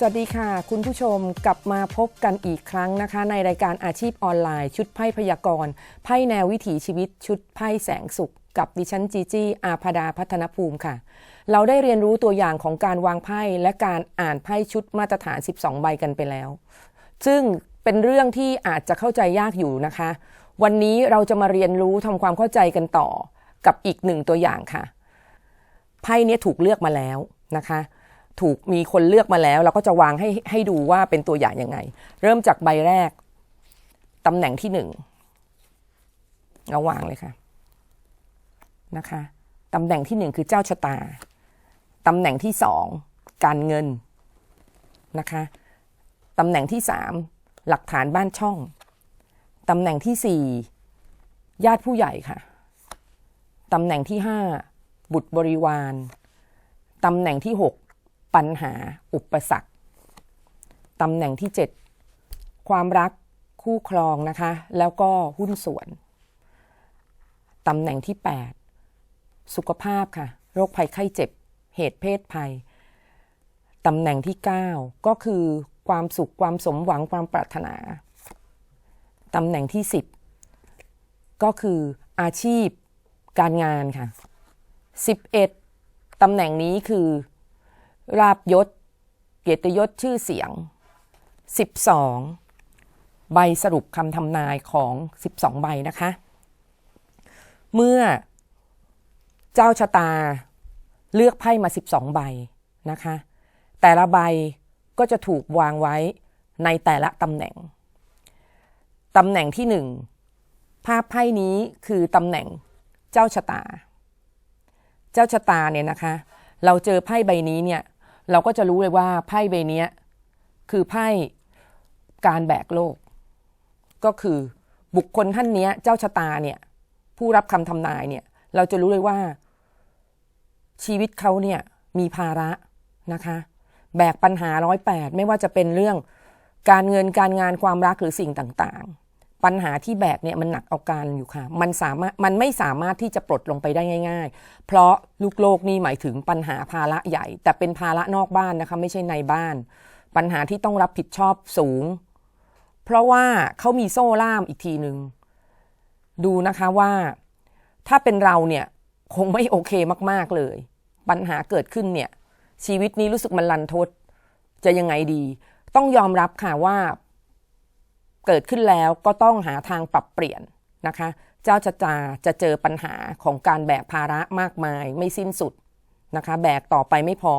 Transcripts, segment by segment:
สวัสดีค่ะ คุณผู้ชมกลับมาพบกันอีกครั้งนะคะ ในรายการอาชีพออนไลน์ ชุดไพ่พยากรณ์ไพ่แนววิถีชีวิต ชุดไพ่แสงสุข กับดิฉันจีจี้อาภดาพัฒนภูมิค่ะ เราได้เรียนรู้ตัวอย่างของการวางไพ่และการอ่านไพ่ชุดมาตรฐาน 12 ใบกันไปแล้ว ซึ่งเป็นเรื่องที่อาจจะเข้าใจยากอยู่นะคะ วันนี้เราจะมาเรียนรู้ทำความเข้าใจกันต่อ กับอีกหนึ่งตัวอย่างค่ะ ไพ่เนี้ยถูกเลือกมาแล้วนะคะ ถูกมีคนเลือกมาแล้ว เราก็จะวางให้ให้ดูว่าเป็นตัวอย่างยังไง เริ่มจากใบแรกตำแหน่งที่หนึ่งเอาวางเลยค่ะนะคะตำแหน่งที่หนึ่งคือเจ้าชะตาตำแหน่งที่สองการเงินนะคะตำแหน่งที่สามหลักฐานบ้านช่องตำแหน่งที่สี่ญาติผู้ใหญ่ค่ะตำแหน่งที่ห้าบุตรบริวารตำแหน่งที่หก ปัญหาอุปสรรคตำแหน่งที่ 7 ความรักคู่ครองนะคะ แล้วก็หุ้นส่วนตำแหน่งที่ 8 สุขภาพค่ะ โรคภัยไข้เจ็บ เหตุเพศภัยตำแหน่งที่ 9 ก็คือความสุขความสมหวังความปรารถนาตำแหน่งที่ 10 ก็คืออาชีพการงานค่ะ 11ตำแหน่งนี้คือ ราบยศ เกียรติยศชื่อเสียง 12 ใบสรุปคำทำนายของ 12 ใบนะคะ เมื่อเจ้าชะตาเลือกไพ่มา 12 ใบนะคะ แต่ละใบก็จะถูกวางไว้ในแต่ละตำแหน่ง ตำแหน่งที่หนึ่งภาพไพ่นี้คือตำแหน่งเจ้าชะตา เจ้าชะตาเนี่ยนะคะ เราเจอไพ่ใบนี้เนี่ย เราก็จะรู้เลยว่าไพ่ใบนี้คือไพ่การแบกโลก ก็คือบุคคลท่านนี้เจ้าชะตาเนี่ย ผู้รับคำทำนายเนี่ย เราจะรู้เลยว่า ชีวิตเขาเนี่ยมีภาระนะคะ แบกปัญหาร้อยแปดไม่ว่าจะเป็นเรื่องการเงินการงานความรักหรือสิ่งต่างๆ ปัญหาที่แบกเนี่ยมันหนักเอาการอยู่ค่ะ มันสามารถมันไม่สามารถที่จะปลดลงไปได้ง่าย ๆ เพราะลูกโลกนี่หมายถึงปัญหาภาระใหญ่ แต่เป็นภาระนอกบ้านนะคะไม่ใช่ในบ้าน ปัญหาที่ต้องรับผิดชอบสูง เพราะว่าเขามีโซ่ล่ามอีกทีหนึ่งดูนะคะว่าถ้าเป็นเราเนี่ยคงไม่โอเคมากๆเลย ปัญหาเกิดขึ้นเนี่ยชีวิตนี้รู้สึกมันลันทดจะยังไงดี ต้องยอมรับค่ะว่า เกิดขึ้นแล้วก็ต้องหาทางปรับเปลี่ยนนะคะ เจ้าชะตาจะเจอปัญหาของการแบกภาระมากมายไม่สิ้นสุดนะคะ แบกต่อไปไม่พอ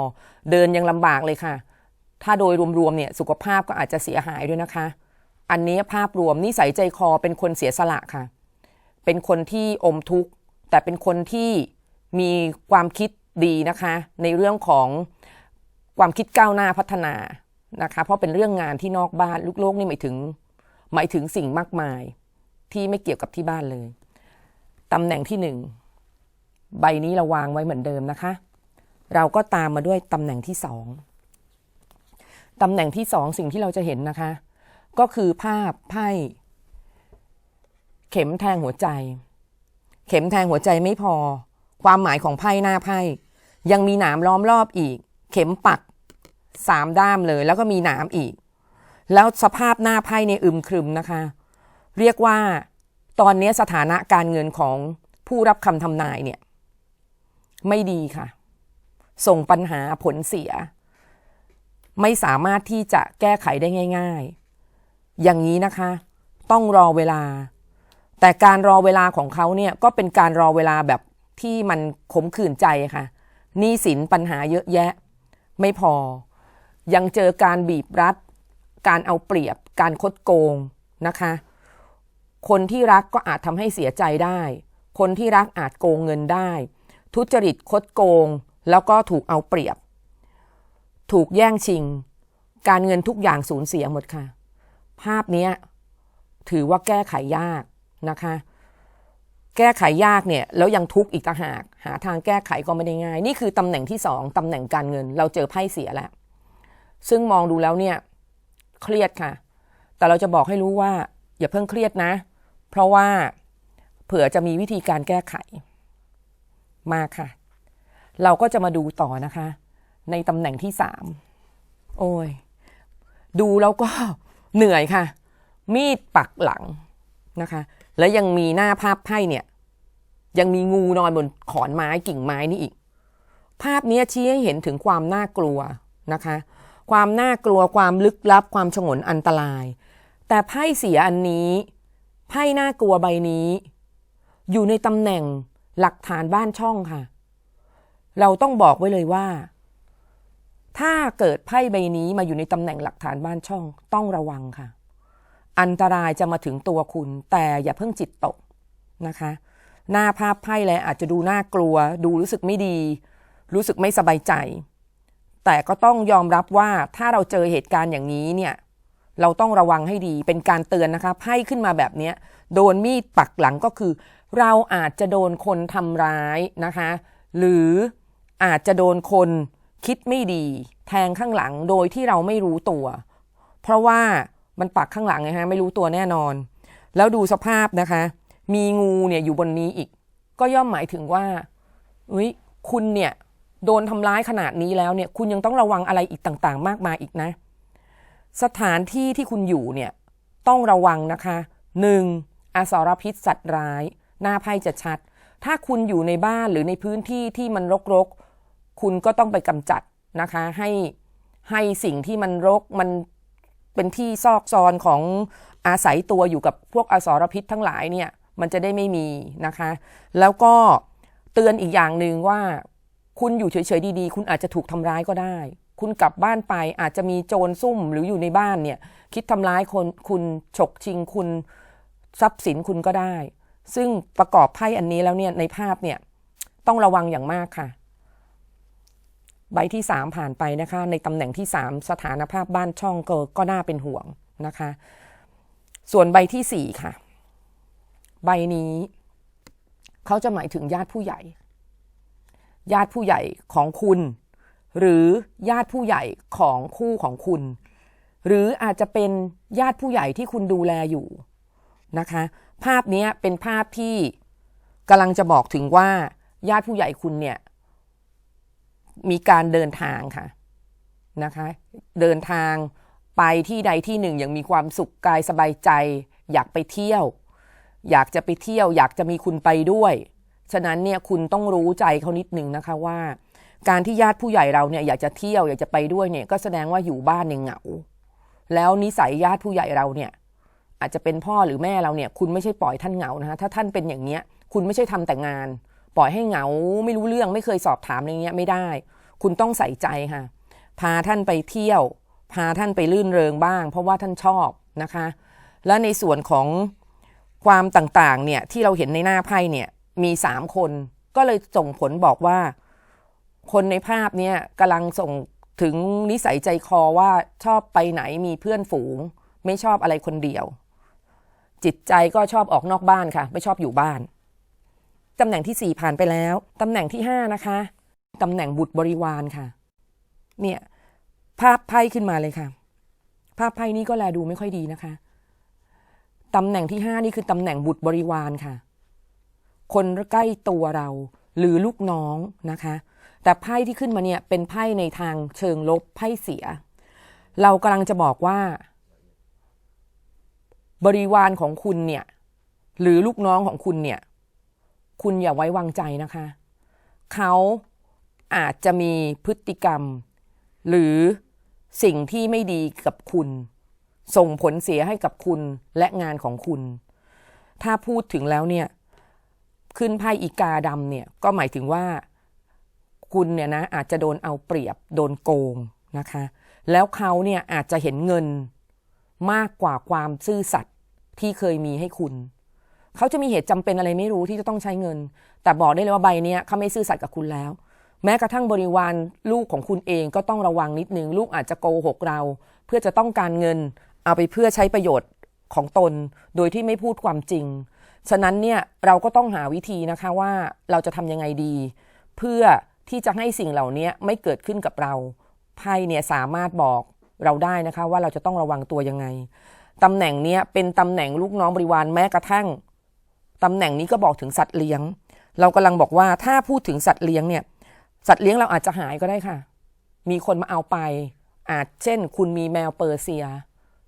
เดินยังลำบากเลยค่ะ ถ้าโดยรวมๆเนี่ยสุขภาพก็อาจจะเสียหายด้วยนะคะ อันนี้ภาพรวมนิสัยใจคอเป็นคนเสียสละค่ะ เป็นคนที่อมทุกข์ แต่เป็นคนที่มีความคิดดีนะคะ ในเรื่องของความคิดก้าวหน้าพัฒนานะคะ เพราะเป็นเรื่องงานที่นอกบ้านลูกโลกนี่หมายถึง หมายถึงสิ่งมากมายที่ไม่เกี่ยวกับที่บ้านเลยตำแหน่งที่หนึ่งใบนี้เราวางไว้เหมือนเดิมนะคะ เราก็ตามมาด้วยตำแหน่งที่สองตำแหน่งที่สองสิ่งที่เราจะเห็นนะคะ ก็คือภาพไพ่เข็มแทงหัวใจ เข็มแทงหัวใจไม่พอ ความหมายของไพ่หน้าไพ่ยังมีหนามล้อมรอบอีก เข็มปักสามด้ามเลย แล้วก็มีหนามอีก แล้วสภาพหน้าไพ่เนี่ยอึมครึมนะคะ เรียกว่าตอนนี้สถานะการเงินของผู้รับคำทำนายเนี่ย ไม่ดีค่ะ ส่งปัญหาผลเสีย ไม่สามารถที่จะแก้ไขได้ง่าย ๆ อย่างนี้นะคะ ต้องรอเวลา แต่การรอเวลาของเขาเนี่ยก็เป็นการรอเวลาแบบที่มันขมขื่นใจค่ะหนี้สินปัญหาเยอะแยะ ไม่พอ ยังเจอการบีบรัด การเอาเปรียบ การคดโกงนะคะ คนที่รักก็อาจทำให้เสียใจได้ คนที่รักอาจโกงเงินได้ ทุจริตคดโกง แล้วก็ถูกเอาเปรียบ ถูกแย่งชิง การเงินทุกอย่างสูญเสียหมดค่ะ ภาพนี้ถือว่าแก้ไขยากนะคะ แก้ไขยากเนี่ยแล้วยังทุกข์อีกต่างหาก หาทางแก้ไขก็ไม่ได้ง่าย นี่คือตำแหน่งที่สองตำแหน่งการเงิน เราเจอไพ่เสียแล้ว ซึ่งมองดูแล้วเนี่ย เครียดค่ะ แต่เราจะบอกให้รู้ว่า อย่าเพิ่งเครียดนะ เพราะว่าเผื่อจะมีวิธีการแก้ไข มาค่ะ เราก็จะมาดูต่อนะคะ ในตำแหน่งที่สามโอ้ย ดูแล้วก็เหนื่อยค่ะ มีดปักหลังนะคะ แล้วยังมีหน้าภาพไพ่เนี่ย ยังมีงูนอนบนขอนไม้กิ่งไม้นี่อีก ภาพนี้ชี้ให้เห็นถึงความน่ากลัวนะคะ ความน่ากลัวความลึกลับ ความฉงนอันตราย แต่ไพ่เสียอันนี้ไพ่น่ากลัวใบนี้ อยู่ในตำแหน่งหลักฐานบ้านช่องค่ะ เราต้องบอกไว้เลยว่า ถ้าเกิดไพ่ใบนี้มาอยู่ในตำแหน่งหลักฐานบ้านช่อง ต้องระวังค่ะ อันตรายจะมาถึงตัวคุณ แต่อย่าเพิ่งจิตตกนะคะ หน้าภาพไพ่แล้วอาจจะดูน่ากลัว ดูรู้สึกไม่ดี รู้สึกไม่สบายใจ แต่ก็ต้องยอมรับว่าถ้าเราเจอเหตุการณ์อย่างนี้เนี่ยเราต้องระวังให้ดีเป็นการเตือนนะคะไพ่ขึ้นมาแบบนี้โดนมีดปักหลังก็คือ เราอาจจะโดนคนทำร้ายนะคะ หรืออาจจะโดนคนคิดไม่ดี แทงข้างหลังโดยที่เราไม่รู้ตัว เพราะว่ามันปักข้างหลังไงฮะไม่รู้ตัวแน่นอน แล้วดูสภาพนะคะ มีงูเนี่ยอยู่บนนี้อีก ก็ย่อมหมายถึงว่าเฮ้ยคุณเนี่ย โดนทำร้ายขนาดนี้แล้วเนี่ย คุณยังต้องระวังอะไรอีกต่างๆ มากมายอีกนะ สถานที่ที่คุณอยู่เนี่ย ต้องระวังนะคะ 1. อสรพิษสัตว์ร้าย หน้าไพ่จะชัด ถ้าคุณอยู่ในบ้านหรือในพื้นที่ที่มันรกๆ คุณก็ต้องไปกำจัดนะคะ ให้ให้สิ่งที่มันรกมันเป็นที่ซอกซอนของอาศัยตัวอยู่กับพวกอสรพิษทั้งหลายเนี่ย มันจะได้ไม่มีนะคะ แล้วก็เตือนอีกอย่างหนึ่งว่า คุณอยู่เฉยๆดีๆ คุณอาจจะถูกทำร้ายก็ได้ คุณกลับบ้านไปอาจจะมีโจรซุ่มหรืออยู่ในบ้านเนี่ย คิดทำร้ายคนคุณฉกชิงคุณทรัพย์สินคุณก็ได้ ซึ่งประกอบไพ่อันนี้แล้วเนี่ยในภาพเนี่ยต้องระวังอย่างมากค่ะ ใบที่สามผ่านไปนะคะ ในตำแหน่งที่สามสถานภาพบ้านช่องก็ก็น่าเป็นห่วงนะคะ ส่วนใบที่สี่ค่ะ ใบนี้ เขาจะหมายถึงญาติผู้ใหญ่ ญาติผู้ใหญ่ของคุณ หรือญาติผู้ใหญ่ของคู่ของคุณ หรืออาจจะเป็นญาติผู้ใหญ่ที่คุณดูแลอยู่นะคะ ภาพนี้เป็นภาพที่กำลังจะบอกถึงว่า ญาติผู้ใหญ่คุณเนี่ยมีการเดินทางค่ะนะคะ เดินทางไปที่ใดที่หนึ่งอย่างมีความสุขกายสบายใจ อยากไปเที่ยว อยากจะไปเที่ยว อยากจะมีคุณไปด้วย ฉะนั้นเนี่ยคุณต้องรู้ใจเขานิดนึงนะคะว่า การที่ญาติผู้ใหญ่เราเนี่ยอยากจะเที่ยวอยากจะไปด้วยเนี่ยก็แสดงว่าอยู่บ้านเนี่ยเหงา แล้วนิสัยญาติผู้ใหญ่เราเนี่ยอาจจะเป็นพ่อหรือแม่เราเนี่ย คุณไม่ใช่ปล่อยท่านเหงานะคะถ้าท่านเป็นอย่างเนี้ย คุณไม่ใช่ทำแต่งาน ปล่อยให้เหงาไม่รู้เรื่องไม่เคยสอบถามอะไรเงี้ยไม่ได้ คุณต้องใส่ใจค่ะ พาท่านไปเที่ยว พาท่านไปลื่นเริงบ้าง เพราะว่าท่านชอบนะคะ และในส่วนของความต่างๆเนี่ยที่เราเห็นในหน้าไพ่เนี่ย มีสามคน ก็เลยส่งผลบอกว่า คนในภาพเนี่ยกำลังส่งถึงนิสัยใจคอว่าชอบไปไหนมีเพื่อนฝูง ไม่ชอบอะไรคนเดียว จิตใจก็ชอบออกนอกบ้านค่ะ ไม่ชอบอยู่บ้านตำแหน่งที่สี่ผ่านไปแล้วตำแหน่งที่ห้านะคะตำแหน่งบุตรบริวารค่ะ เนี่ยภาพไพ่ขึ้นมาเลยค่ะ ภาพไพ่นี้ก็แลดูไม่ค่อยดีนะคะตำแหน่งที่ห้านี่คือตำแหน่งบุตรบริวารค่ะ คนใกล้ตัวเรา หรือลูกน้องนะคะ แต่ไพ่ที่ขึ้นมาเนี่ยเป็นไพ่ในทางเชิงลบไพ่เสีย เรากำลังจะบอกว่า บริวารของคุณเนี่ย หรือลูกน้องของคุณเนี่ย คุณอย่าไว้วางใจนะคะ เขาอาจจะมีพฤติกรรม หรือสิ่งที่ไม่ดีกับคุณ ส่งผลเสียให้กับคุณและงานของคุณ ถ้าพูดถึงแล้วเนี่ย ขึ้นไพ่อีกาดำเนี่ยก็หมายถึงว่าคุณเนี่ยนะอาจจะโดนเอาเปรียบโดนโกงนะคะ แล้วเขาเนี่ยอาจจะเห็นเงินมากกว่าความซื่อสัตย์ที่เคยมีให้คุณ เขาจะมีเหตุจำเป็นอะไรไม่รู้ที่จะต้องใช้เงิน แต่บอกได้เลยว่าใบเนี้ยเขาไม่ซื่อสัตย์กับคุณแล้ว แม้กระทั่งบริวารลูกของคุณเองก็ต้องระวังนิดนึง ลูกอาจจะโกหกเรา เพื่อจะต้องการเงิน เอาไปเพื่อใช้ประโยชน์ของตน โดยที่ไม่พูดความจริง ฉะนั้นเนี่ยเราก็ต้องหาวิธีนะคะว่าเราจะทำยังไงดี เพื่อที่จะให้สิ่งเหล่านี้ไม่เกิดขึ้นกับเราไพ่เนี่ยสามารถบอกเราได้นะคะ ว่าเราจะต้องระวังตัวยังไงตำแหน่งเนี้ยเป็นตำแหน่งลูกน้องบริวารแม้กระทั่งตำแหน่งนี้ก็บอกถึงสัตว์เลี้ยง เรากำลังบอกว่าถ้าพูดถึงสัตว์เลี้ยงเนี่ย สัตว์เลี้ยงเราอาจจะหายก็ได้ค่ะ มีคนมาเอาไป อาจเช่น คุณมีแมวเปอร์เซีย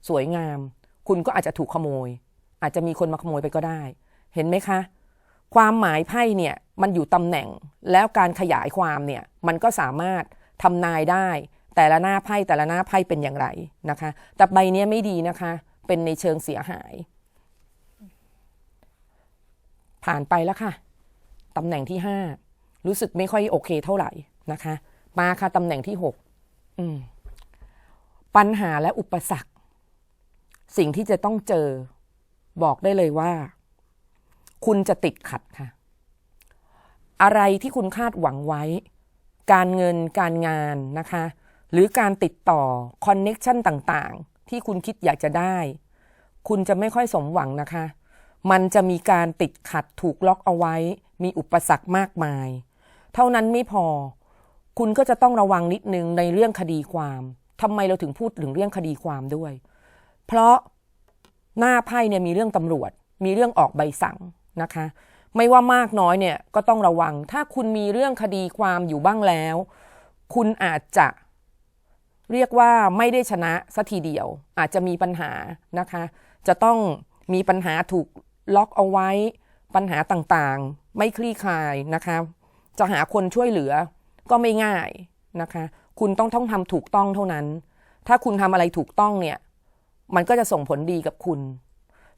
สวยงาม คุณก็อาจจะถูกขโมย อาจจะมีคนมาขโมยไปก็ได้ เห็นไหมคะ ความหมายไพ่เนี่ยมันอยู่ตำแหน่งแล้วการขยายความเนี่ยมันก็สามารถทำนายได้ แต่ละหน้าไพ่แต่ละหน้าไพ่เป็นอย่างไรนะคะ แต่ใบนี้ไม่ดีนะคะ เป็นในเชิงเสียหาย ผ่านไปแล้วค่ะตำแหน่งที่ห้ารู้สึกไม่ค่อยโอเคเท่าไหร่นะคะ มาค่ะตำแหน่งที่หกปัญหาและอุปสรรค สิ่งที่จะต้องเจอ บอกได้เลยว่า คุณจะติดขัดค่ะ อะไรที่คุณคาดหวังไว้ การเงินการงานนะคะ หรือการติดต่อคอนเน็กชันต่างๆ ที่คุณคิดอยากจะได้ คุณจะไม่ค่อยสมหวังนะคะ มันจะมีการติดขัดถูกล็อกเอาไว้ มีอุปสรรคมากมาย เท่านั้นไม่พอ คุณก็จะต้องระวังนิดนึงในเรื่องคดีความทำไมเราถึงพูดถึงเรื่องคดีความด้วย เพราะหน้าไพ่เนี่ยมีเรื่องตำรวจ มีเรื่องออกใบสั่ง นะคะ ไม่ว่ามากน้อยเนี่ยก็ต้องระวัง ถ้าคุณมีเรื่องคดีความอยู่บ้างแล้ว คุณอาจจะเรียกว่าไม่ได้ชนะสัทีเดียว อาจจะมีปัญหานะคะ จะต้องมีปัญหาถูกล็อกเอาไว้ ปัญหาต่างๆ ไม่คลี่คลายนะคะ จะหาคนช่วยเหลือก็ไม่ง่ายนะคะ คุณต้องต้องทำถูกต้องเท่านั้น ถ้าคุณทำอะไรถูกต้องเนี่ย มันก็จะส่งผลดีกับคุณ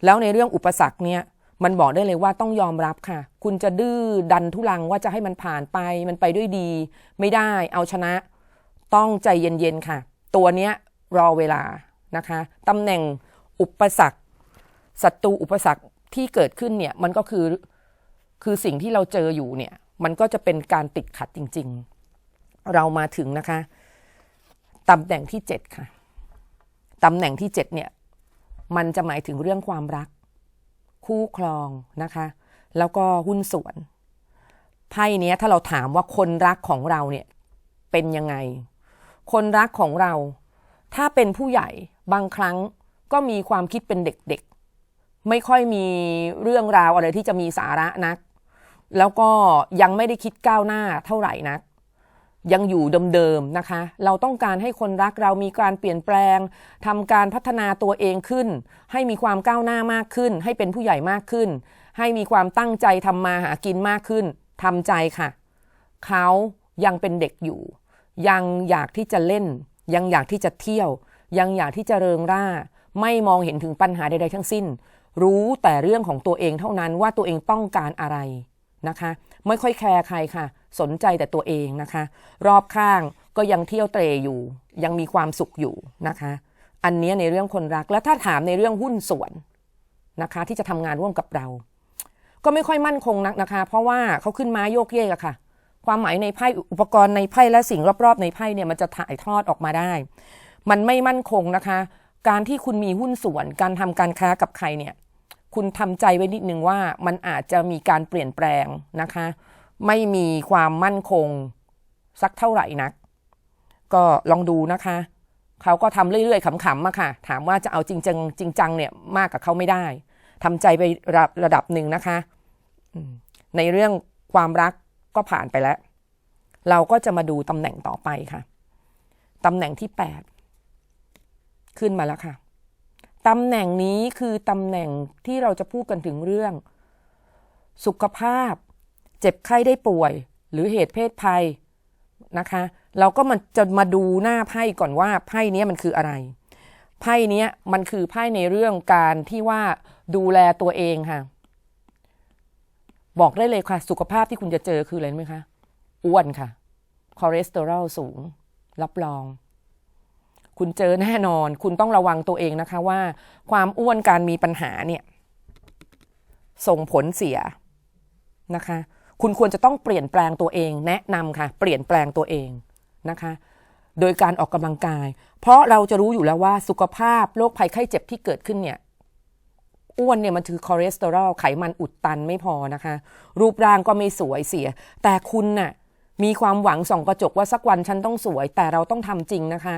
แล้วในเรื่องอุปสรรคเนี่ย มันบอกได้เลยว่าต้องยอมรับค่ะ คุณจะดื้อดันทุลังว่าจะให้มันผ่านไป มันไปด้วยดี ไม่ได้เอาชนะ ต้องใจเย็นๆค่ะ ตัวเนี้ยรอเวลานะคะตำแหน่งอุปสรรคศัตรูอุปสรรคที่เกิดขึ้นเนี่ยมันก็คือคือสิ่งที่เราเจออยู่เนี่ย มันก็จะเป็นการติดขัดจริง ๆ เรามาถึงนะคะตำแหน่งที่เจ็ดค่ะตำแหน่งที่เจ็ดเนี่ย มันจะหมายถึงเรื่องความรัก คู่ครองนะคะ แล้วก็หุ้นส่วนไพ่เนี้ยถ้าเราถามว่าคนรักของเราเนี่ยเป็นยังไง คนรักของเรา ถ้าเป็นผู้ใหญ่บางครั้งก็มีความคิดเป็นเด็กๆ ไม่ค่อยมีเรื่องราวอะไรที่จะมีสาระนัก แล้วก็ยังไม่ได้คิดก้าวหน้าเท่าไหร่นัก ยังอยู่เดิมๆนะคะ เราต้องการให้คนรักเรามีการเปลี่ยนแปลงทำการพัฒนาตัวเองขึ้น ให้มีความก้าวหน้ามากขึ้น ให้เป็นผู้ใหญ่มากขึ้น ให้มีความตั้งใจทำมาหากินมากขึ้นทำใจค่ะ เขายังเป็นเด็กอยู่ ยังอยากที่จะเล่น ยังอยากที่จะเที่ยว ยังอยากที่จะเริงร่า ไม่มองเห็นถึงปัญหาใดๆทั้งสิ้น รู้แต่เรื่องของตัวเองเท่านั้นว่าตัวเองต้องการอะไรนะคะ ไม่ค่อยแคร์ใครค่ะ สนใจแต่ตัวเองนะคะ รอบข้างก็ยังเที่ยวเตรอยู่ ยังมีความสุขอยู่นะคะ อันนี้ในเรื่องคนรักแล้วถ้าถามในเรื่องหุ้นส่วนนะคะ ที่จะทำงานร่วมกับเรา ก็ไม่ค่อยมั่นคงนักนะคะ เพราะว่าเขาขึ้นมาโยกเยกอะค่ะ ความหมายในไพ่อุปกรณ์ในไพ่และสิ่งรอบๆ ในไพ่เนี่ยมันจะถ่ายทอดออกมาได้ มันไม่มั่นคงนะคะ การที่คุณมีหุ้นส่วน การทำการค้ากับใครเนี่ย คุณทำใจไว้นิดนึงว่ามันอาจจะมีการเปลี่ยนแปลงนะคะ ไม่มีความมั่นคงสักเท่าไหร่นัก ก็ลองดูนะคะเขาก็ทำเรื่อยๆขำๆมาค่ะ ถามว่าจะเอาจริงจังจริงจังเนี่ยมากกับเขาไม่ได้ทำใจไประระดับหนึ่งนะคะ ในเรื่องความรักก็ผ่านไปแล้ว เราก็จะมาดูตำแหน่งต่อไปค่ะตำแหน่งที่แปดขึ้นมาแล้วค่ะ ตำแหน่งนี้คือตำแหน่งที่เราจะพูดกันถึงเรื่อง สุขภาพ เจ็บไข้ได้ป่วย หรือเหตุเพศภัยนะคะ เราก็มันจะมาดูหน้าไพ่ก่อนว่าไพ่นี้มันคืออะไร ไพ่นี้มันคือไพ่ในเรื่องการที่ว่าดูแลตัวเองค่ะ บอกได้เลยค่ะ สุขภาพที่คุณจะเจอคืออะไรไหมคะ อ้วนค่ะคอเลสเตอรอลสูง รับรอง คุณเจอแน่นอน คุณต้องระวังตัวเองนะคะว่า ความอ้วนการมีปัญหาเนี่ย ส่งผลเสียนะคะ คุณควรจะต้องเปลี่ยนแปลงตัวเอง แนะนำค่ะ เปลี่ยนแปลงตัวเองนะคะ โดยการออกกำลังกาย เพราะเราจะรู้อยู่แล้วว่าสุขภาพโรคภัยไข้เจ็บที่เกิดขึ้นเนี่ยอ้วนเนี่ยมันคือคอเลสเตอรอลไขมันอุดตันไม่พอนะคะ รูปร่างก็ไม่สวยเสีย แต่คุณน่ะมีความหวังส่องกระจกว่าสักวันฉันต้องสวย แต่เราต้องทำจริงนะคะ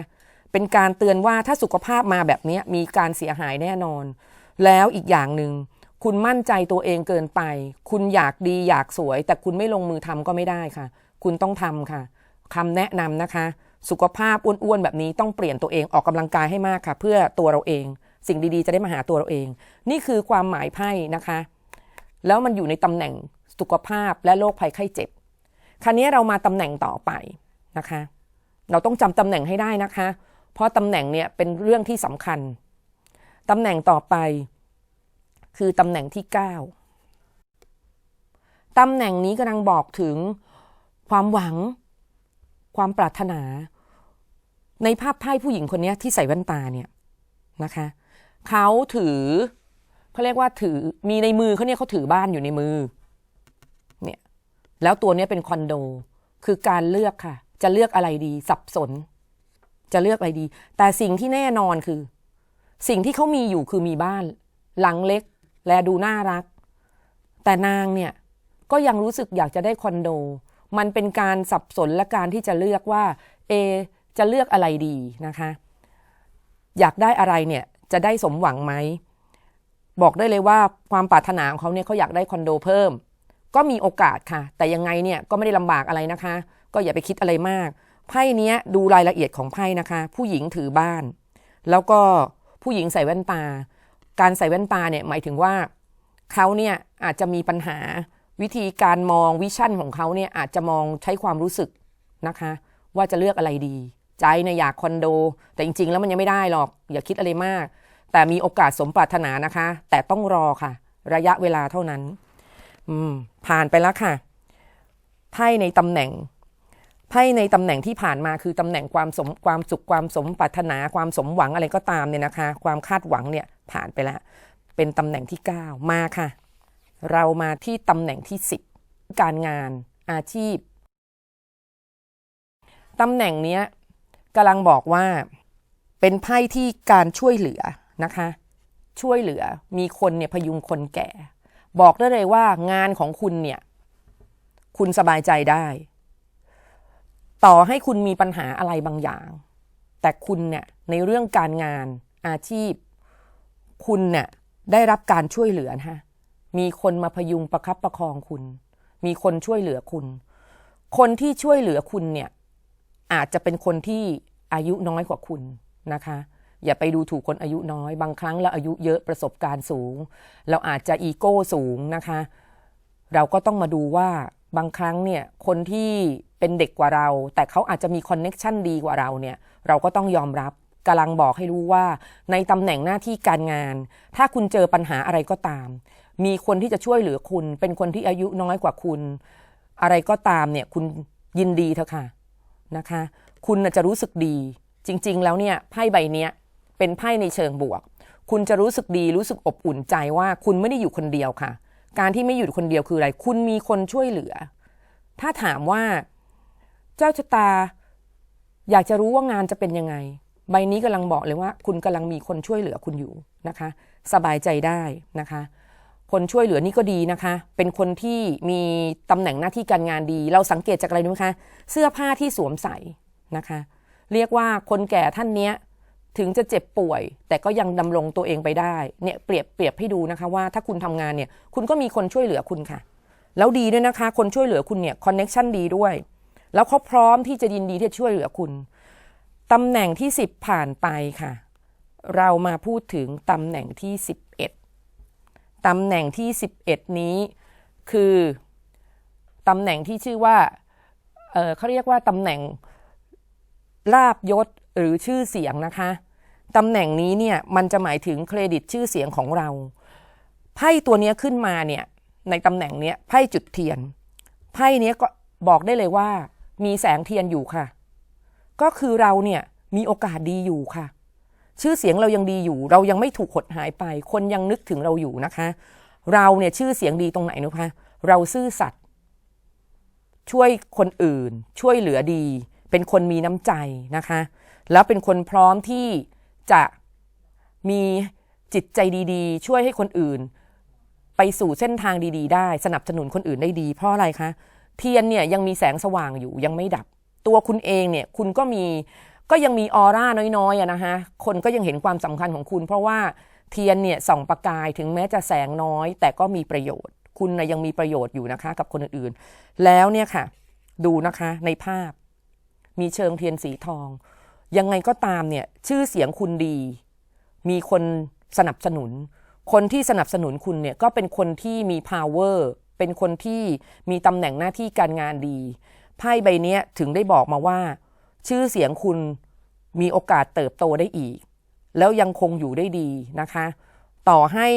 เป็นการเตือนว่าถ้าสุขภาพมาแบบนี้มีการเสียหายแน่นอน แล้วอีกอย่างหนึ่งคุณมั่นใจตัวเองเกินไป คุณอยากดีอยากสวย แต่คุณไม่ลงมือทำก็ไม่ได้ค่ะ คุณต้องทำค่ะคำแนะนำนะคะ สุขภาพอ้วนๆแบบนี้ต้องเปลี่ยนตัวเองออกกำลังกายให้มากค่ะ เพื่อตัวเราเอง สิ่งดีๆ จะได้มาหาตัวเราเอง นี่คือความหมายไพ่นะคะ แล้วมันอยู่ในตำแหน่งสุขภาพและโรคภัยไข้เจ็บ คราวนี้เรามาตำแหน่งต่อไปนะคะ เราต้องจำตำแหน่งให้ได้นะคะ เพราะตำแหน่งเนี่ยเป็นเรื่องที่สำคัญตำแหน่งต่อไป คือตำแหน่งที่ 9ตำแหน่งนี้กำลังบอกถึงความหวัง ความปรารถนา ในภาพไพ่ผู้หญิงคนนี้ที่ใส่แว่นตาเนี่ยนะคะเขาถือเขาเรียกว่าถือมีในมือเขาเนี่ยเขาถือบ้านอยู่ในมือเนี่ยแล้วตัวนี้เป็นคอนโด คือการเลือกค่ะ จะเลือกอะไรดีสับสน จะเลือกอะไรดี แต่สิ่งที่แน่นอนคือ สิ่งที่เขามีอยู่คือมีบ้าน หลังเล็กและดูน่ารัก แต่นางเนี่ยก็ยังรู้สึกอยากจะได้คอนโด มันเป็นการสับสนและการที่จะเลือกว่าเอจะเลือกอะไรดีนะคะ อยากได้อะไรเนี่ยจะได้สมหวังไหมบอกได้เลยว่าความปรารถนาของเขาเนี่ยเขาอยากได้คอนโดเพิ่ม ก็มีโอกาสค่ะ แต่ยังไงเนี่ยก็ไม่ได้ลำบากอะไรนะคะ ก็อย่าไปคิดอะไรมาก ไพ่เนี้ยดูรายละเอียดของไพ่นะคะ ผู้หญิงถือบ้าน แล้วก็ผู้หญิงใส่แว่นตา การใส่แว่นตาเนี่ยหมายถึงว่าเขาเนี่ยอาจจะมีปัญหาวิธีการมองวิชั่นของเขาเนี่ยอาจจะมองใช้ความรู้สึกนะคะ ว่าจะเลือกอะไรดี ใจเนี่ยอยากคอนโด แต่จริง ๆ แล้วมันยังไม่ได้หรอก อย่าคิดอะไรมาก แต่มีโอกาสสมปรารถนานะคะ แต่ต้องรอค่ะ ระยะเวลาเท่านั้น อืม ผ่านไปแล้วค่ะไพ่ในตำแหน่ง ไพ่ในตำแหน่งที่ผ่านมาคือตำแหน่งความสมความสุขความสมปรารถนาความสมหวังอะไรก็ตามเนี่ยนะคะ ความคาดหวังเนี่ยผ่านไปแล้ว เป็นตำแหน่งที่ 9 มาค่ะ เรามาที่ตำแหน่งที่ 10 การงานอาชีพตำแหน่งเนี้ยกำลังบอกว่าเป็นไพ่ที่การช่วยเหลือนะคะ ช่วยเหลือมีคนเนี่ยพยุงคนแก่ บอกได้เลยว่างานของคุณเนี่ย คุณสบายใจได้ ต่อให้คุณมีปัญหาอะไรบางอย่าง แต่คุณเนี่ยในเรื่องการงานอาชีพ คุณเนี่ยได้รับการช่วยเหลือนะคะมีคนมาพยุงประคับประคองคุณ มีคนช่วยเหลือคุณ คนที่ช่วยเหลือคุณเนี่ยอาจจะเป็นคนที่อายุน้อยกว่าคุณนะคะ อย่าไปดูถูกคนอายุน้อย บางครั้งเราอายุเยอะประสบการณ์สูง เราอาจจะอีโก้สูงนะคะ เราก็ต้องมาดูว่า บางครั้งเนี่ยคนที่เป็นเด็กกว่าเรา แต่เขาอาจจะมีคอนเน็ชันดีกว่าเราเนี่ยเราก็ต้องยอมรับกำลังบอกให้รู้ว่า ในตำแหน่งหน้าที่การงาน ถ้าคุณเจอปัญหาอะไรก็ตาม มีคนที่จะช่วยเหลือคุณ เป็นคนที่อายุน้อยกว่าคุณ อะไรก็ตามเนี่ยคุณยินดีเถอะค่ะนะคะ คุณจะรู้สึกดี จริง ๆ แล้วเนี่ยไพ่ใบเนี้ยเป็นไพ่ในเชิงบวก คุณจะรู้สึกดีรู้สึกอบอุ่นใจว่าคุณไม่ได้อยู่คนเดียวค่ะ การที่ไม่อยู่คนเดียวคืออะไร คุณมีคนช่วยเหลือ ถ้าถามว่าเจ้าชะตา อยากจะรู้ว่างานจะเป็นยังไง ใบนี้กำลังบอกเลยว่า คุณกำลังมีคนช่วยเหลือคุณอยู่นะคะ สบายใจได้นะคะ คนช่วยเหลือนี่ก็ดีนะคะ เป็นคนที่มีตำแหน่งหน้าที่การงานดี เราสังเกตจากอะไรรู้ไหมคะ เสื้อผ้าที่สวมใส่นะคะ เรียกว่าคนแก่ท่านเนี้ย ถึงจะเจ็บป่วย แต่ก็ยังดำรงตัวเองไปได้เนี่ยเปรียบเปรียบให้ดูนะคะว่าถ้าคุณทำงานเนี่ยคุณก็มีคนช่วยเหลือคุณค่ะ แล้วดีด้วยนะคะ คนช่วยเหลือคุณเนี่ยคอนเน็ชันดีด้วย แล้วเขาพร้อมที่จะยินดีที่จะช่วยเหลือคุณตำแหน่งที่ 10 ผ่านไปค่ะ เรามาพูดถึงตำแหน่งที่ 11ตำแหน่งที่ 11 นี้คือตำแหน่งที่ชื่อว่าเออเขาเรียกว่าตำแหน่ง ลาบยศหรือชื่อเสียงนะคะตำแหน่งนี้เนี่ยมันจะหมายถึงเครดิตชื่อเสียงของเราไพ่ตัวนี้ขึ้นมาเนี่ยในตำแหน่งเนี้ยไพ่จุดเทียนไพ่เนี้ยก็บอกได้เลยว่า มีแสงเทียนอยู่ค่ะ ก็คือเราเนี่ยมีโอกาสดีอยู่ค่ะ ชื่อเสียงเรายังดีอยู่ เรายังไม่ถูกหดหายไป คนยังนึกถึงเราอยู่นะคะ เราเนี่ยชื่อเสียงดีตรงไหนนะคะเราซื่อสัตย์ช่วยคนอื่น ช่วยเหลือดี เป็นคนมีน้ำใจนะคะ แล้วเป็นคนพร้อมที่จะมีจิตใจดีๆ ช่วยให้คนอื่น ไปสู่เส้นทางดีๆ ได้ สนับสนุนคนอื่นได้ดี เพราะอะไรคะ เทียนเนี่ยยังมีแสงสว่างอยู่ยังไม่ดับ ตัวคุณเองเนี่ยคุณก็มีก็ยังมีออร่าน้อยๆนะคะคนก็ยังเห็นความสำคัญของคุณ เพราะว่าเทียนเนี่ยส่องประกายถึงแม้จะแสงน้อย แต่ก็มีประโยชน์ คุณนะยังมีประโยชน์อยู่นะคะ กับคนอื่นๆ แล้วเนี่ยค่ะ ดูนะคะในภาพ มีเชิงเทียนสีทอง ยังไงก็ตามเนี่ยชื่อเสียงคุณดี มีคนสนับสนุน คนที่สนับสนุนคุณเนี่ยก็เป็นคนที่มี power เป็นคนที่มีตำแหน่งหน้าที่การงานดี ไพ่ใบเนี้ยถึงได้บอกมาว่า ชื่อเสียงคุณมีโอกาสเติบโตได้อีก แล้วยังคงอยู่ได้ดีนะคะ ต่อให้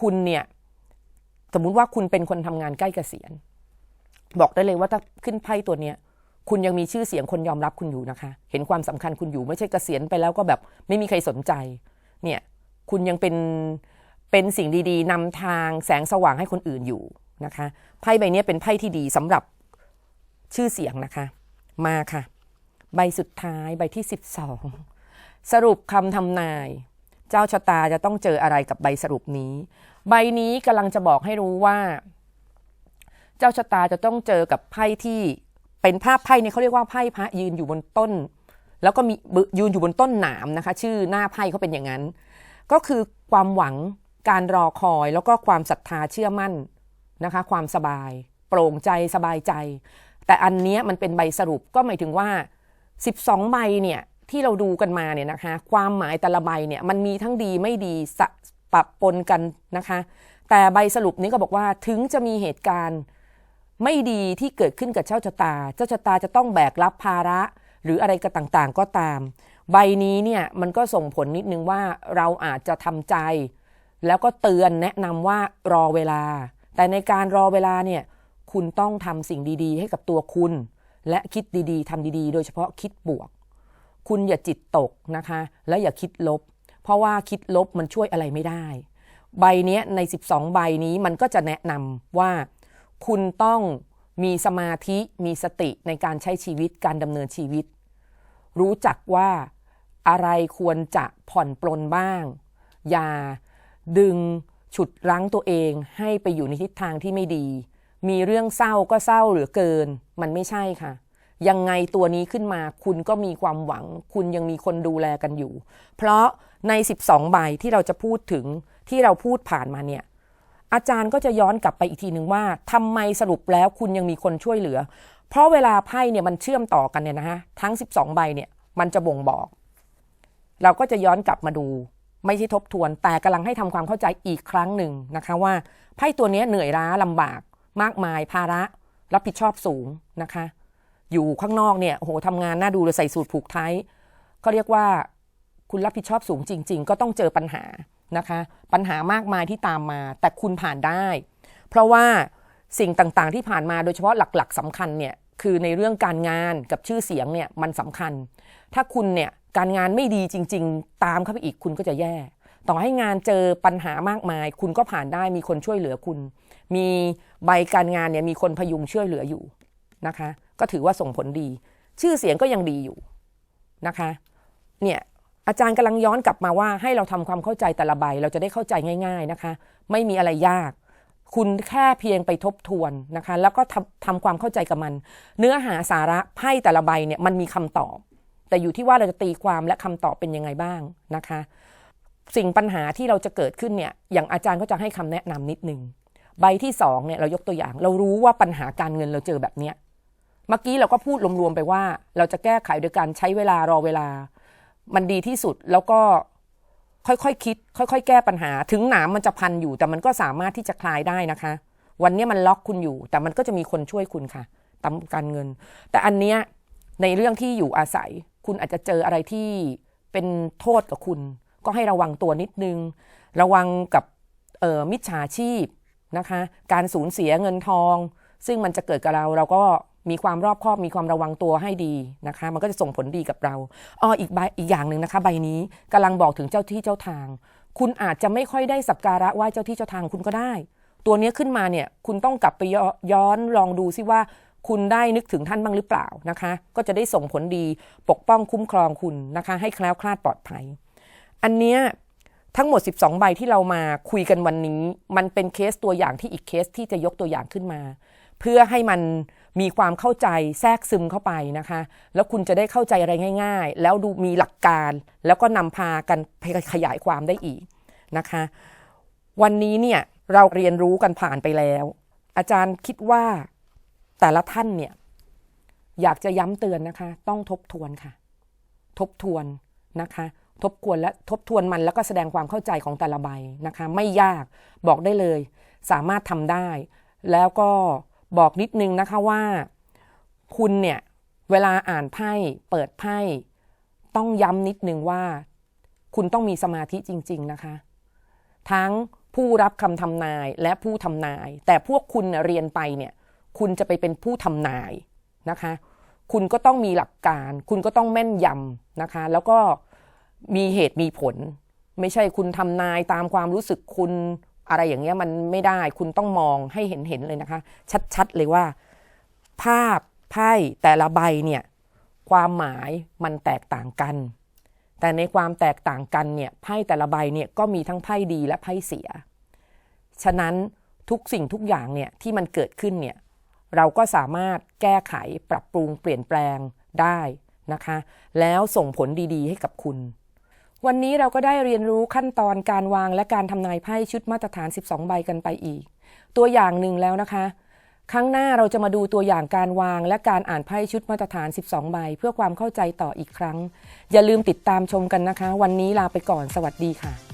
คุณเนี่ยสมมุติว่าคุณเป็นคนทำงานใกล้เกษียณ บอกได้เลยว่าถ้าขึ้นไพ่ตัวเนี้ย คุณยังมีชื่อเสียงคนยอมรับคุณอยู่นะคะ เห็นความสำคัญคุณอยู่ไม่ใช่เกษียณไปแล้วก็แบบไม่มีใครสนใจ เนี่ยคุณยังเป็นเป็นสิ่งดีๆนำทางแสงสว่างให้คนอื่นอยู่นะคะไพ่ใบนี้เป็นไพ่ที่ดีสำหรับชื่อเสียงนะคะ มาค่ะ ใบสุดท้ายใบที่ 12 สรุปคำทำนาย เจ้าชะตาจะต้องเจออะไรกับใบสรุปนี้ ใบนี้กำลังจะบอกให้รู้ว่า เจ้าชะตาจะต้องเจอกับไพ่ที่ เป็นภาพไพ่เนี่ยเขาเรียกว่าไพ่พระยืนอยู่บนต้น แล้วก็มียืนอยู่บนต้นหนามนะคะ ชื่อหน้าไพ่เขาเป็นอย่างนั้น ก็คือความหวังการรอคอยแล้วก็ความศรัทธาเชื่อมั่นนะคะ ความสบาย โปร่งใจสบายใจ แต่อันเนี้ยมันเป็นใบสรุปก็หมายถึงว่า 12 ใบเนี่ยที่เราดูกันมาเนี่ยนะคะ ความหมายแต่ละใบเนี่ยมันมีทั้งดีไม่ดีสะปะปนกันนะคะ แต่ใบสรุปนี้ก็บอกว่าถึงจะมีเหตุการณ์ ไม่ดีที่เกิดขึ้นกับเจ้าชะตา เจ้าชะตาจะต้องแบกรับภาระ หรืออะไรก็ต่างๆก็ตาม ใบนี้เนี่ยมันก็ส่งผลนิดนึงว่าเราอาจจะทำใจ แล้วก็เตือนแนะนำว่ารอเวลา แต่ในการรอเวลาเนี่ยคุณต้องทำสิ่งดีๆ ให้กับตัวคุณ และคิดดีๆทำดีๆ โดยเฉพาะคิดบวก คุณอย่าจิตตกนะคะ และอย่าคิดลบ เพราะว่าคิดลบมันช่วยอะไรไม่ได้ ใบนี้ใน 12 ใบนี้มันก็จะแนะนำว่า คุณต้องมีสมาธิมีสติในการใช้ชีวิตการดำเนินชีวิต รู้จักว่าอะไรควรจะผ่อนปลนบ้าง อย่าดึงฉุดรั้งตัวเองให้ไปอยู่ในทิศทางที่ไม่ดี มีเรื่องเศร้าก็เศร้าเหลือเกิน มันไม่ใช่ค่ะ ยังไงตัวนี้ขึ้นมาคุณก็มีความหวัง คุณยังมีคนดูแลกันอยู่ เพราะใน 12 ใบที่เราจะพูดถึงที่เราพูดผ่านมาเนี่ย อาจารย์ก็จะย้อนกลับไปอีกทีหนึ่งว่าทำไมสรุปแล้วคุณยังมีคนช่วยเหลือ เพราะเวลาไพ่เนี่ยมันเชื่อมต่อกันเนี่ยนะฮะทั้ง 12 ใบเนี่ยมันจะบ่งบอก เราก็จะย้อนกลับมาดู ไม่ใช่ทบทวน แต่กำลังให้ทำความเข้าใจอีกครั้งหนึ่งนะคะว่าไพ่ตัวนี้เหนื่อยล้าลำบาก มากมายภาระ รับผิดชอบสูงนะคะ อยู่ข้างนอกเนี่ยโอ้โหทำงานน่าดูเลยใส่สูตรผูกไทยก็เรียกว่าคุณรับผิดชอบสูงจริง ๆ ก็ต้องเจอปัญหา นะคะ ปัญหามากมายที่ตามมา แต่คุณผ่านได้ เพราะว่าสิ่งต่างๆที่ผ่านมาโดยเฉพาะหลักๆสำคัญเนี่ยคือในเรื่องการงานกับชื่อเสียงเนี่ยมันสำคัญ ถ้าคุณเนี่ยการงานไม่ดีจริง ๆ ตามเข้าไปอีกคุณก็จะแย่ ต่อให้งานเจอปัญหามากมาย คุณก็ผ่านได้มีคนช่วยเหลือคุณ มีใบการงานเนี่ยมีคนพยุงช่วยเหลืออยู่นะคะ ก็ถือว่าส่งผลดี ชื่อเสียงก็ยังดีอยู่นะคะ เนี่ย อาจารย์กำลังย้อนกลับมาว่าให้เราทำความเข้าใจแต่ละใบ เราจะได้เข้าใจง่าย ๆนะคะ ไม่มีอะไรยาก คุณแค่เพียงไปทบทวนนะคะ แล้วก็ทำทำความเข้าใจกับมัน เนื้อหาสาระไพ่แต่ละใบเนี่ยมันมีคำตอบ แต่อยู่ที่ว่าเราจะตีความและคำตอบเป็นยังไงบ้างนะคะ สิ่งปัญหาที่เราจะเกิดขึ้นเนี่ยอย่างอาจารย์ก็จะให้คำแนะนำนิดนึงใบที่สองเนี่ยเรายกตัวอย่าง เรารู้ว่าปัญหาการเงินเราเจอแบบเนี้ยเมื่อกี้เราก็พูดรวมๆไปว่า เราจะแก้ไขโดยการใช้เวลารอเวลา มันดีที่สุดแล้วก็ค่อยๆคคิด ค่อยๆ แก้ปัญหา ถึงหนามมันจะพันอยู่ แต่มันก็สามารถที่จะคลายได้นะคะ วันนี้มันล็อกคุณอยู่ แต่มันก็จะมีคนช่วยคุณค่ะตามการเงิน แต่อันเนี้ยในเรื่องที่อยู่อาศัย คุณอาจจะเจออะไรที่เป็นโทษกับคุณ ก็ให้ระวังตัวนิดนึง ระวังกับมิจฉาชีพนะคะ การสูญเสียเงินทอง ซึ่งมันจะเกิดกับเราเราก็ มีความรอบคอบมีความระวังตัวให้ดีนะคะ มันก็จะส่งผลดีกับเราอ๋ออีกใบอีกอย่างหนึ่งนะคะ ใบนี้กำลังบอกถึงเจ้าที่เจ้าทาง คุณอาจจะไม่ค่อยได้สักการะไหว้เจ้าที่เจ้าทางคุณก็ได้ ตัวนี้ขึ้นมาเนี่ยคุณต้องกลับไปย้อนลองดูซิว่าคุณได้นึกถึงท่านบ้างหรือเปล่านะคะ ก็จะได้ส่งผลดีปกป้องคุ้มครองคุณนะคะ ให้แคล้วคลาดปลอดภัย อันเนี้ยทั้งหมด 12 ใบที่เรามาคุยกันวันนี้ มันเป็นเคสตัวอย่างที่อีกเคสที่จะยกตัวอย่างขึ้นมา เพื่อให้มัน มีความเข้าใจแทรกซึมเข้าไปนะคะ แล้วคุณจะได้เข้าใจอะไรง่าย ๆ แล้วดูมีหลักการ แล้วก็นำพากันขยายความได้อีกนะคะ วันนี้เนี่ยเราเรียนรู้กันผ่านไปแล้ว อาจารย์คิดว่าแต่ละท่านเนี่ยอยากจะย้ำเตือนนะคะ ต้องทบทวนค่ะ ทบทวนนะคะ ทบทวนและทบทวนมันแล้วก็แสดงความเข้าใจของแต่ละใบนะคะ ไม่ยากบอกได้เลย สามารถทำได้ แล้วก็ บอกนิดนึงนะคะว่า คุณเนี่ย เวลาอ่านไพ่เปิดไพ่ต้องย้ำนิดนึงว่า คุณต้องมีสมาธิจริง ๆนะคะ ทั้งผู้รับคำทำนายและผู้ทำนาย แต่พวกคุณเรียนไปเนี่ย คุณจะไปเป็นผู้ทำนายนะคะ คุณก็ต้องมีหลักการ คุณก็ต้องแม่นยำนะคะ แล้วก็มีเหตุมีผล ไม่ใช่คุณทำนายตามความรู้สึกคุณ อะไรอย่างเงี้ยมันไม่ได้คุณต้องมองให้เห็นเห็นๆเลยนะคะ ชัดๆเลยว่า ภาพไพ่แต่ละใบเนี่ยความหมายมันแตกต่างกัน แต่ในความแตกต่างกันเนี่ยไพ่แต่ละใบเนี่ยก็มีทั้งไพ่ดีและไพ่เสีย ฉะนั้นทุกสิ่งทุกอย่างเนี่ยที่มันเกิดขึ้นเนี่ยเราก็สามารถแก้ไขปรับปรุงเปลี่ยนแปลงได้นะคะ แล้วส่งผลดีๆให้กับคุณ วันนี้เราก็ได้เรียนรู้ขั้นตอนการวางและการทำนายไพ่ชุดมาตรฐาน 12 ใบกันไปอีก ตัวอย่างหนึ่งแล้วนะคะ ครั้งหน้าเราจะมาดูตัวอย่างการวางและการอ่านไพ่ชุดมาตรฐาน 12 ใบ เพื่อความเข้าใจต่ออีกครั้ง อย่าลืมติดตามชมกันนะคะ วันนี้ลาไปก่อนสวัสดีค่ะ